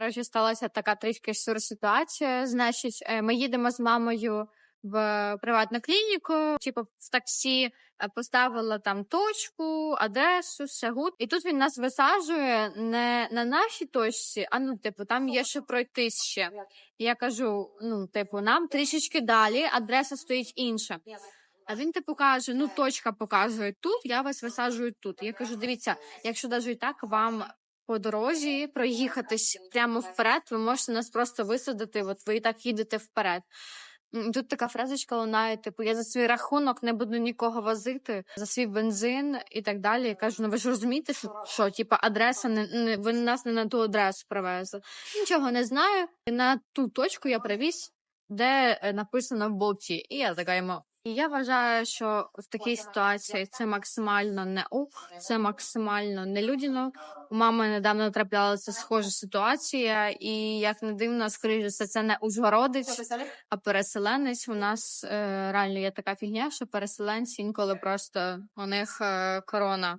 Коротше, сталася така трішки сюр ситуація. Значить, е, ми їдемо з мамою в приватну клініку, типу в таксі е, поставила там точку, адресу, все гуд. І тут він нас висаджує не на нашій точці, а ну, типу, там є ще пройти ще. І я кажу: ну, типу, нам трішечки далі, адреса стоїть інша. А він типу каже: ну точка показує тут, я вас висаджую тут. Я кажу: дивіться, якщо навіть так вам по дорозі проїхатись прямо вперед, ви можете нас просто висадити. От ви і так їдете вперед. Тут така фразочка лунає, типу, я за свій рахунок не буду нікого возити, за свій бензин і так далі. Я кажу, ну ви ж розумієте, що, що типу, адреса не, не ви нас не на ту адресу привезли. Нічого не знаю. На ту точку я привіз, де е, написано в болті. І я така йому. І я вважаю, що в такій ситуації це максимально не ок, це максимально нелюдяно. У мами недавно траплялася схожа ситуація, і як не дивно, скоріше за все, це не Ужгородець, а переселенець. У нас е, реально є така фігня, що переселенці інколи просто у них е, корона.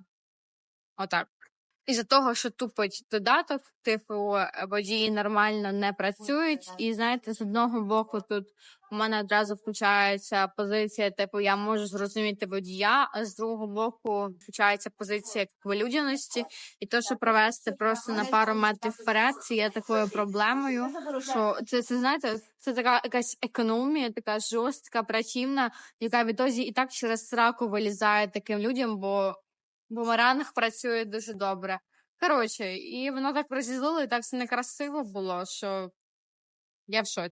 Отак. Із-за того, що тупить додаток, типу водії нормально не працюють, і знаєте, з одного боку тут у мене одразу включається позиція, типу, я можу зрозуміти водія, а з другого боку включається позиція людяності, і то, що провести просто на пару метрів вперед, це є такою проблемою. Що це, це знаєте, це така якась економія, така жорстка, противна, яка відтоді і так через сраку вилізає таким людям, бо бумеранг працює дуже добре. Коротше, і воно так розізлило, і так все некрасиво було, що я в шоці.